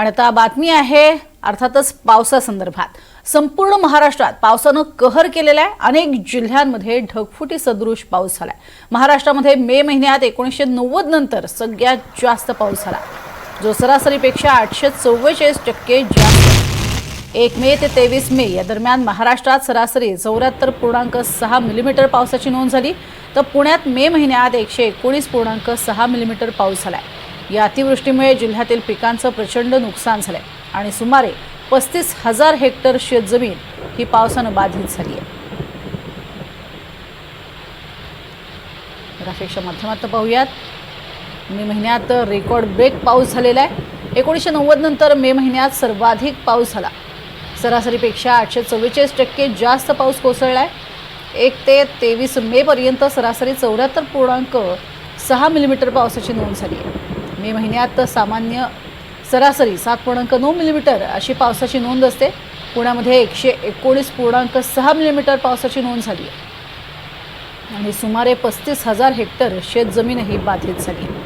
आणि आता बातमी आहे अर्थातच पावसासंदर्भात. संपूर्ण महाराष्ट्रात पावसानं कहर केलेला आहे. अनेक जिल्ह्यांमध्ये ढगफुटी सदृश पाऊस झाला आहे महाराष्ट्रामध्ये मे महिन्यात एकोणीसशे नव्वद नंतर सगळ्यात जास्त पाऊस झाला. जो सरासरीपेक्षा आठशे चव्वेचाळीस टक्के जास्त. एक मे ते तेवीस मे या दरम्यान महाराष्ट्रात सरासरी चौऱ्याहत्तर पूर्णांक सहा मिलीमीटर पावसाची नोंद झाली. तर पुण्यात मे महिन्यात एकशे एकोणीस पूर्णांक सहा मिलीमीटर पाऊस झाला आहे या अतिवृष्टीमुळे जिल्ह्यातील पिकांचं प्रचंड नुकसान झालंय आणि सुमारे पस्तीस हजार हेक्टर शेतजमीन ही पावसानं बाधित झाली आहे. ग्राफिक्सच्या माध्यमात पाहूयात. मे महिन्यात रेकॉर्ड ब्रेक पाऊस झालेला आहे. एकोणीसशे नव्वद नंतर मे महिन्यात सर्वाधिक पाऊस झाला. सरासरीपेक्षा आठशे चव्वेचाळीस टक्के जास्त पाऊस कोसळला आहे एक ते तेवीस मेपर्यंत सरासरी चौऱ्याहत्तर पूर्णांक सहा मिलीमीटर पावसाची नोंद झाली आहे. मे महिन्यात सामान्य सरासरी सात पूर्णांक नऊ मिलीमीटर अशी पावसाची नोंद असते. पुण्यामध्ये एकशे एकोणीस पूर्णांक सहा मिलीमीटर पावसाची नोंद झाली आहे. आणि सुमारे पस्तीस हजार हेक्टर शेतजमीनही बाधित झाली आहे.